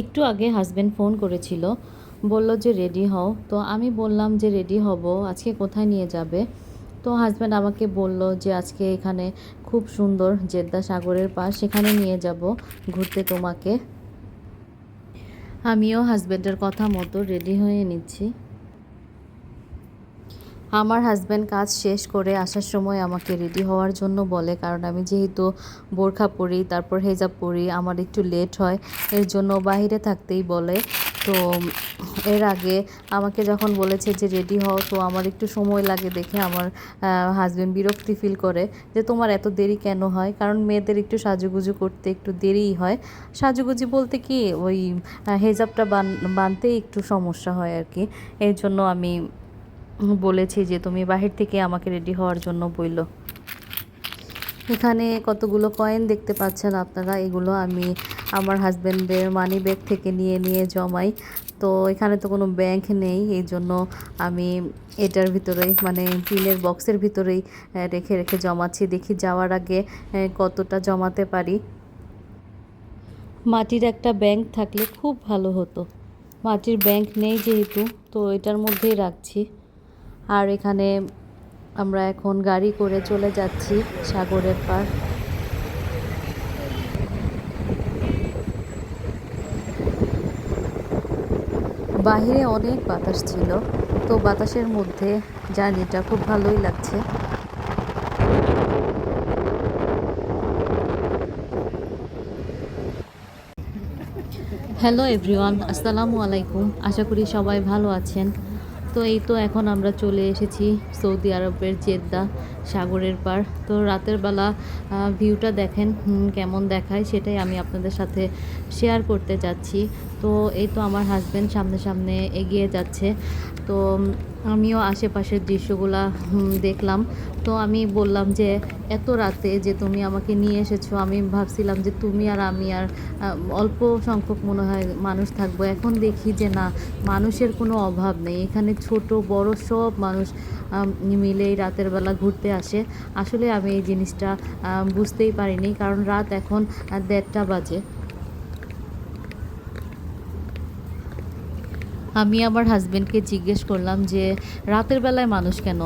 একটু আগে husband phone করেছিল, বলল যে রেডি হও। তো আমি বললাম যে রেডি হব, আজকে কোথায় নিয়ে যাবে? তো হাজব্যান্ড আমাকে বলল যে আজকে এখানে খুব সুন্দর জেদ্দা সাগরের পাশ, সেখানে নিয়ে যাব ঘুরতে তোমাকে। আমিও হাজব্যান্ডের কথা মতো রেডি হয়ে নিচ্ছি। আমার হাজব্যান্ড কাজ শেষ করে আসার সময় আমাকে রেডি হওয়ার জন্য বলে, কারণ আমি যেহেতু বোরখা পরি, তারপর হেজাব পরি, আমার একটু লেট হয়, এর জন্য বাইরে থাকতেই বলে। তো এর আগে আমাকে যখন বলেছে যে রেডি হও, তো আমার একটু সময় লাগে দেখে আমার হাজব্যান্ড বিরক্তি ফিল করে যে তোমার এত দেরি কেন হয়? কারণ মেয়েদের একটু সাজুগুজু করতে একটু দেরিই হয়। সাজুগুজি বলতে কি, ওই হেজাবটা বান বানতে একটু সমস্যা হয় আর কি। এর জন্য আমি বলেছি যে তুমি বাহির থেকে আমাকে রেডি হওয়ার জন্য বইল। এখানে কতগুলো কয়েন দেখতে পাচ্ছেন আপনারা, এগুলো আমি আমার হাজব্যান্ডের মানি ব্যাগ থেকে নিয়ে নিয়ে জমাই। তো এখানে তো কোনো ব্যাংক নেই, এই জন্য আমি এটার ভিতরেই মানে পিনের বক্সের ভিতরেই রেখে রেখে জমাচ্ছি। দেখি যাওয়ার আগে কতটা জমাতে পারি। মাটির একটা ব্যাংক থাকলে খুব ভালো হতো। মাটির ব্যাংক নেই যেহেতু, তো এটার মধ্যেই রাখছি। আর এখানে আমরা এখন গাড়ি করে চলে যাচ্ছি সাগরের পার বাহিরে অনেক বাতাস ছিল, তো বাতাসের মধ্যে জার্নিটা খুব ভালোই লাগছে। হ্যালো এভরিওয়ান, আসসালামু আলাইকুম। আশা করি সবাই ভালো আছেন। তো এই তো এখন আমরা চলে এসেছি সৌদি আরবের জেদ্দা সাগরের পার তো রাতের বেলা ভিউটা দেখেন কেমন দেখায় সেটাই আমি আপনাদের সাথে শেয়ার করতে যাচ্ছি। তো এই তো আমার হাজব্যান্ড সামনে সামনে এগিয়ে যাচ্ছে। তো আমিও আশেপাশের দৃশ্যগুলা দেখলাম। তো আমি বললাম যে, এত রাতে যে তুমি আমাকে নিয়ে এসেছ, আমি ভাবছিলাম যে তুমি আর আমি আর অল্প সংখ্যক মনে হয় মানুষ থাকব। এখন দেখি যে না, মানুষের কোনো অভাব নেই। এখানে ছোট, বড় সব মানুষ মিলে রাতের বেলা ঘুরতে আসে। আসলে আমি এই জিনিসটা বুঝতেই পারিনি, কারণ রাত এখন দেড়টা বাজে। আমি আমার হাজব্যান্ডকে জিজ্ঞেস করলাম যে রাতের বেলায় মানুষ কেন?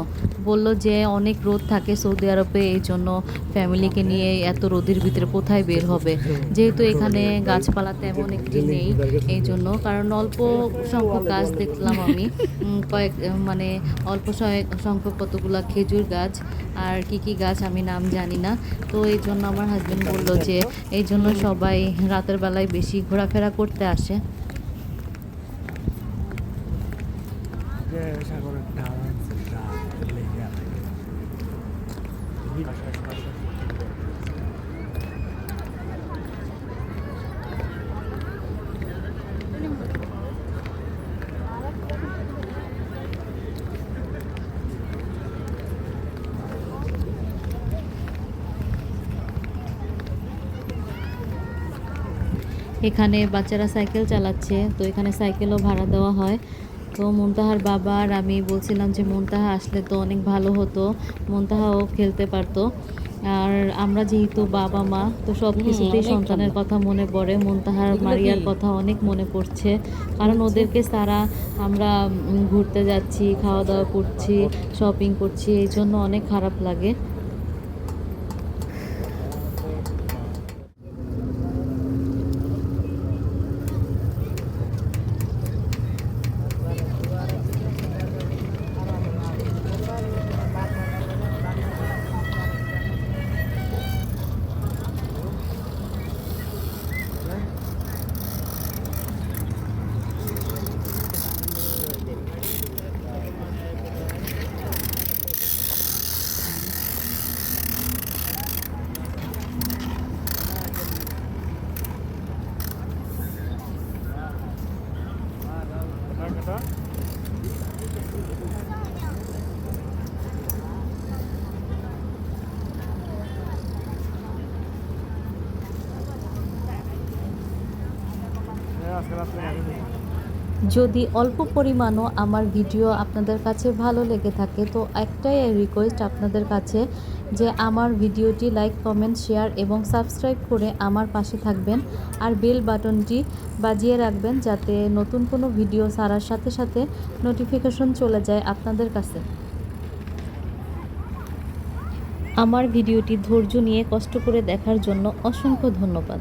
বলল যে অনেক রোদ থাকে সৌদি আরবে এই জন্য ফ্যামিলিকে নিয়ে এত রোদের ভিতরে কোথায় বের হবে? যেহেতু এখানে গাছপালা তেমন একটি নেই এই জন্য। কারণ অল্প সংখ্যক গাছ দেখলাম আমি। কয়েক মানে অল্প সংখ্যক কতগুলা খেজুর গাছ আর কি কি গাছ আমি নাম জানি না। তো এই জন্য আমার হাজব্যান্ড বলল যে এই জন্য সবাই রাতের বেলায় বেশি ঘোরাফেরা করতে আসে। এখানে বাচ্চারা সাইকেল চালাচ্ছে তো এখানে সাইকেলও ভাড়া দেওয়া হয়। তো মুনতাহার বাবা আর আমি বলছিলাম যে মুনতাহা আসলে তো অনেক ভালো হতো মুনতাহাও খেলতে পারতো। আর আমরা যেহেতু বাবা মা তো সব কিছুতেই সন্তানের কথা মনে পড়ে মুনতাহার মারিয়ার কথা অনেক মনে পড়ছে। কারণ ওদেরকে সারা আমরা ঘুরতে যাচ্ছি খাওয়া দাওয়া করছি শপিং করছি এই জন্য অনেক খারাপ লাগে। আজকে রাত্রে গাড়ি নেই। যদি অল্প পরিমাণও আমার ভিডিও আপনাদের কাছে ভালো লেগে থাকে, তো একটাই রিকোয়েস্ট আপনাদের কাছে যে আমার ভিডিওটি লাইক কমেন্ট শেয়ার এবং সাবস্ক্রাইব করে আমার পাশে থাকবেন আর বেল বাটনটি বাজিয়ে রাখবেন যাতে নতুন কোনো ভিডিও ছাড়ার সাথে সাথে নোটিফিকেশন চলে যায় আপনাদের কাছে। আমার ভিডিওটি ধৈর্য নিয়ে কষ্ট করে দেখার জন্য অসংখ্য ধন্যবাদ।